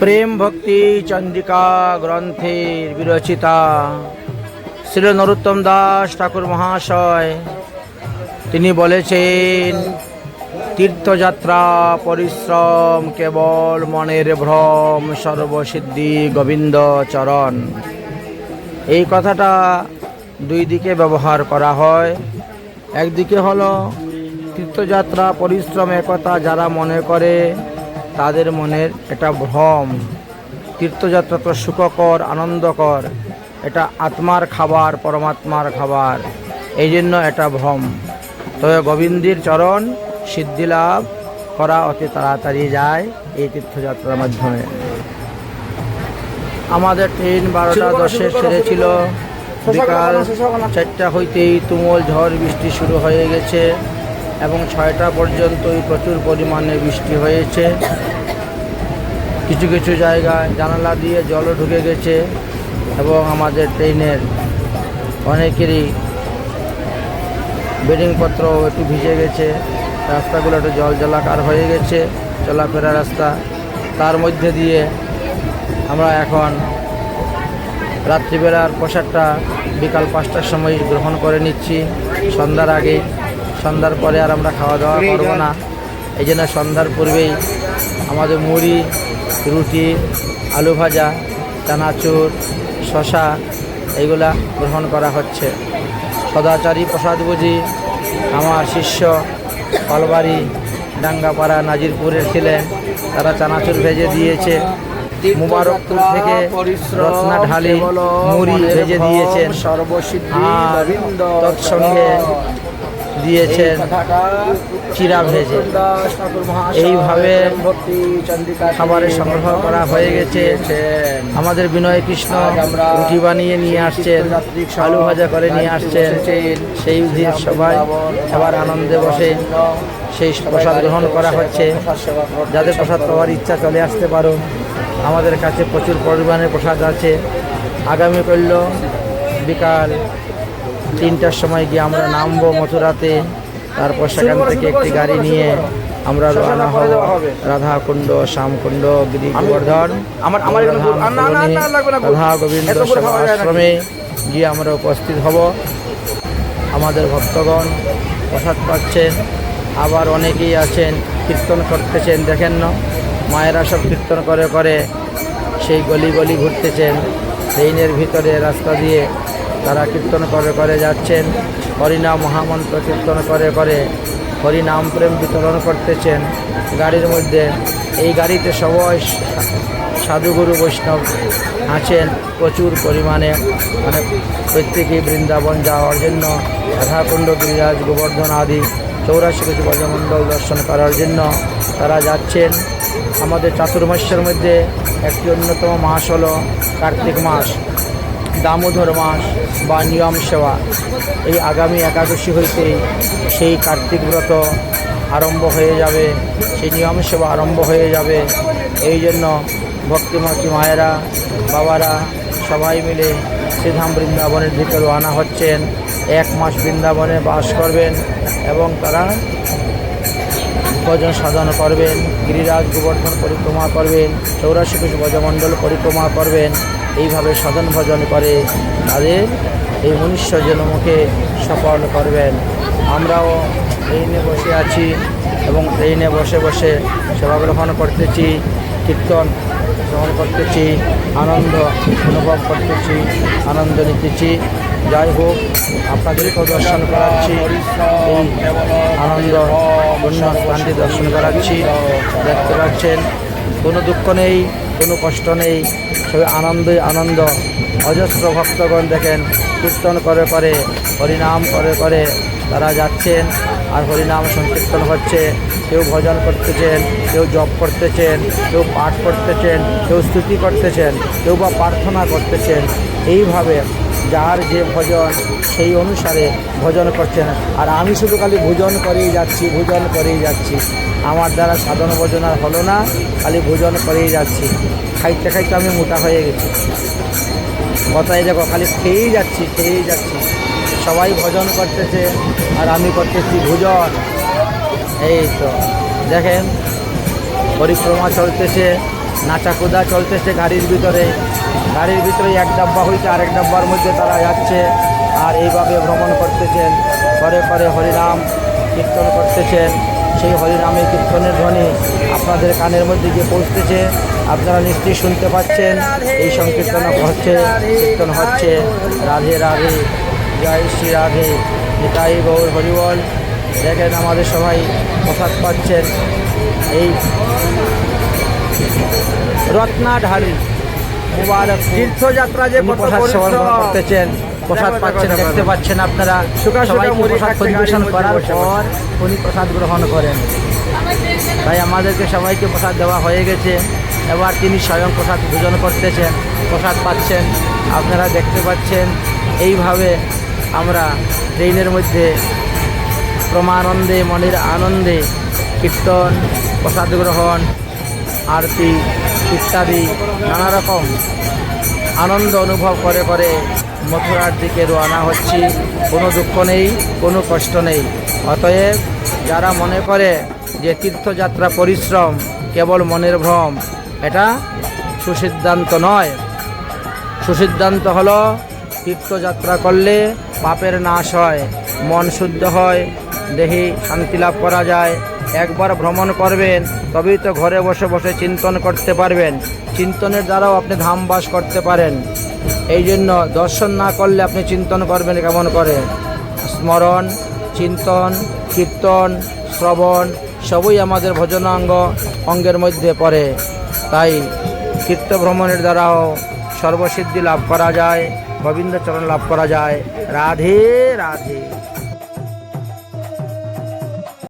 প্রেম ভক্তি চন্দ্রিকা গ্রন্থের বিরচিতা শ্রী নরোত্তম দাস ঠাকুর মহাশয়। তিনি বলেছেন, তীর্থযাত্রা, পরিশ্রম কেবল মনের ভ্রম, সর্বসিদ্ধি গোবিন্দ চরণ। এই কথাটা দুই দিকে ব্যবহার করা হয়। একদিকে হলো তীর্থযাত্রা, পরিশ্রম, একথা যারা মনে করে তাদের মনের এটা ভ্রম তীর্থযাত্রা তো সুখকর আনন্দকর এটা আত্মার খাবার পরমাত্মার খাবার এই জন্য এটা ভ্রম। তবে গোবিন্দের চরণ সিদ্ধি লাভ করা অতি তাড়াতাড়ি যায় এই তীর্থযাত্রার মাধ্যমে। আমাদের ট্রেন বারোটা দশে ছেড়েছিল বিকাল চারটা হইতেই তুমুল ঝড় বৃষ্টি শুরু হয়ে গেছে। এবং ছয়টা পর্যন্তই প্রচুর পরিমাণে বৃষ্টি হয়েছে। কিছু কিছু জায়গায় জানালা দিয়ে জলও ঢুকে গেছে এবং আমাদের ট্রেনের অনেকেরই বেডিংপত্র একটু ভিজে গেছে। রাস্তাগুলো একটু জল জলাকার হয়ে গেছে, চলাফেরা রাস্তা। তার মধ্যে দিয়ে আমরা এখন রাত্রিবেলার পোশাকটা বিকাল পাঁচটার সময় গ্রহণ করে নিচ্ছি। সন্ধ্যার আগে সন্ধ্যার পরে আর আমরা খাওয়া দাওয়া করব না। এই জন্য সন্ধ্যার পূর্বেই আমাদের মুড়ি রুটি আলু ভাজা চানাচুর শশা এইগুলা গ্রহণ করা হচ্ছে। সদাচারী প্রসাদ বুঝি আমার শিষ্য কলবাড়ি ডাঙ্গাপাড়া নাজিরপুরের ছিলেন তারা চানাচুর ভেজে দিয়েছে। মুবারকপুর থেকে রত্না ঢালি মুড়ি ভেজে দিয়েছেন। সর্বসিদ্ধি তৎসঙ্গে দিয়েছেন চিরা ভেজে। এইভাবে খাবারের সংগ্রহ করা হয়ে গেছে। আমাদের বিনয় কৃষ্ণ রুটি বানিয়ে নিয়ে আসছেন আলু ভাজা করে নিয়ে আসছেন। সেই দিন সবাই সবার আনন্দে বসে সেই প্রসাদ গ্রহণ করা হচ্ছে। যাদের প্রসাদ পাওয়ার ইচ্ছা চলে আসতে পারো আমাদের কাছে প্রচুর পরিমাণে প্রসাদ আছে। আগামী করল বিকাল তিনটার সময় গিয়ে আমরা নামবো মথুরাতে। তারপর সেখান থেকে একটি গাড়ি নিয়ে আমরা রওনা হব রাধাকুণ্ড শ্যামকুণ্ড গিরি গোবর্ধন আমার- আমার রাধা গোবিন্দ? আশ্রমে গিয়ে আমরা উপস্থিত হব। আমাদের ভক্তগণ প্রসাদ পাচ্ছেন আবার অনেকেই আছেন কীর্তন করতেছেন দেখেন না? মায়েরা সব কীর্তন করে করে সেই গলি গলি ঘুরতেছেন। ট্রেনের ভিতরে রাস্তা দিয়ে তারা কীর্তন করে করে যাচ্ছেন। হরিনাম মহামন্ত্র কীর্তন করে করে হরিনাম প্রেম বিতরণ করতেছেন। গাড়ির মধ্যে এই গাড়িতে সবাই সাধুগুরু বৈষ্ণব আছেন। প্রচুর পরিমাণে মানে প্রত্যেকেই বৃন্দাবন যাওয়ার জন্য, রাধাকুণ্ড, গিরিরাজ, গোবর্ধন আদি, চৌরাশি কিছু ব্রজমণ্ডল দর্শন করার জন্য তারা যাচ্ছেন। আমাদের চাতুর্মাস্যের মধ্যে একটি অন্যতম মাস হলো কার্তিক মাস। দামোদর মাস বা নিয়ম সেবা এই আগামী একাদশী হইতে সেই কার্তিক ব্রত আরম্ভ হয়ে যাবে, সেই নিয়ম সেবা আরম্ভ হয়ে যাবে। এই জন্য ভক্তিমতী মায়েরা, বাবারা সবাই মিলে শ্রীধাম বৃন্দাবনের দিকে রওনা হচ্ছেন। এক মাস বৃন্দাবনে বাস করবেন এবং তারা ভজন সাধন করবেন, গিরিরাজ গোবর্ধন পরিক্রমা করবেন, চৌরাশি কোষ ভজমণ্ডল পরিক্রমা করবেন, এইভাবে সাধন ভজন করে তাদের এই মনুষ্য জন্মকে সফল করবেন। আমরাও ট্রেনে বসে আছি এবং ট্রেনে বসে বসে সেবা গ্রহণ করতেছি। কীর্তন গ্রহণ করতেছি, আনন্দ অনুভব করতেছি, আনন্দ নিতেছি। যাই হোক আপনাদেরকেও দর্শন করাচ্ছি আনন্দ অন্য স্থানটি দর্শন করাচ্ছি। দেখতে পাচ্ছেন, কোনো দুঃখ নেই, কোনো কষ্ট নেই, সবাই আনন্দই আনন্দ অজস্র ভক্তগণ দেখেন, কীর্তন করে করে, হরিনাম করে করে তারা যাচ্ছেন আর হরিনাম সংকীর্তন হচ্ছে। কেউ ভজন করতেছেন, কেউ জপ করতেছেন, কেউ পাঠ করতেছেন, কেউ স্তুতি করতেছেন, কেউ বা প্রার্থনা করতেছেন। এইভাবে যার যে ভজন, সেই অনুসারে ভজন করছেন। আর আমি শুধু খালি ভোজন করেই যাচ্ছি, ভোজন করেই যাচ্ছি। আমার দ্বারা সাধন ভোজন আর হলো না, খালি ভোজন করেই যাচ্ছি। খাইতে খাইতে আমি মোটা হয়ে গেছি। কথাই দেখো, খালি খেয়েই যাচ্ছি খেয়েই যাচ্ছি। সবাই ভজন করতেছে, আর আমি করতেছি ভোজন। এই তো, দেখেন, পরিক্রমা চলতেছে, নাচাকুদা চলতেছে গাড়ির ভিতরে। গাড়ির ভিতরে এক ডাব্বা হইতে আরেক ডাব্বার মধ্যে তারা যাচ্ছে, আর এইভাবে ভ্রমণ করতেছেন। করে করে হরিনাম কীর্তন করতেছেন। সেই হরিনামে কীর্তনের ধ্বনি আপনাদের কানের মধ্যে গিয়ে পৌঁছতেছে আপনারা নিশ্চয়ই শুনতে পাচ্ছেন। এই সংকীর্তন হচ্ছে কীর্তন হচ্ছে। রাধে রাধে। জয় শ্রী রাধে। নিতাই গৌর হরিবল। দেখেন আমাদের সবাই প্রসাদ পাচ্ছেন। এই রত্নাঢালি। মুবারক। তীর্থযাত্রা যে প্রসাদ সেবন করতেছেন। প্রসাদ পাচ্ছেন দেখতে পাচ্ছেন আপনারা। সবাইকে প্রসাদ পরিবেশন করার পর উনি প্রসাদ গ্রহণ করেন। তাই আমাদেরকে সবাইকে প্রসাদ দেওয়া হয়ে গেছে। এবার তিনি স্বয়ং প্রসাদ ভোজন করতেছেন প্রসাদ পাচ্ছেন। আপনারা দেখতে পাচ্ছেন এইভাবে আমরা ট্রেনের মধ্যে প্রমানন্দে মনের আনন্দে কীর্তন প্রসাদ গ্রহণ আরতি ইত্যাদি নানা রকম আনন্দ অনুভব করে করে মথুরার দিকে রওনা হচ্ছি। কোনো দুঃখ নেই, কোনো কষ্ট নেই। অতএব যারা মনে করে যে তীর্থযাত্রা পরিশ্রম কেবল মনের ভ্রম, এটা সুসিদ্ধান্ত নয়। সুসিদ্ধান্ত হলো তীর্থযাত্রা করলে পাপের নাশ হয়, মন শুদ্ধ হয়, দেহে শান্তি লাভ করা যায়। একবার ভ্রমণ করবেন, তবেই তো ঘরে বসে বসে চিন্তন করতে পারবেন। চিন্তনের দ্বারাও আপনি ধামবাস করতে পারেন। এই জন্য দর্শন না করলে আপনি চিন্তন করবেন কেমন করে? স্মরণ, চিন্তন, কীর্তন, শ্রবণ, সবই আমাদের ভজনাঙ্গ অঙ্গের মধ্যে পড়ে। তাই তীর্থ ভ্রমণের দ্বারাও সর্বসিদ্ধি লাভ করা যায়, গোবিন্দচরণ লাভ করা যায়। রাধে রাধে।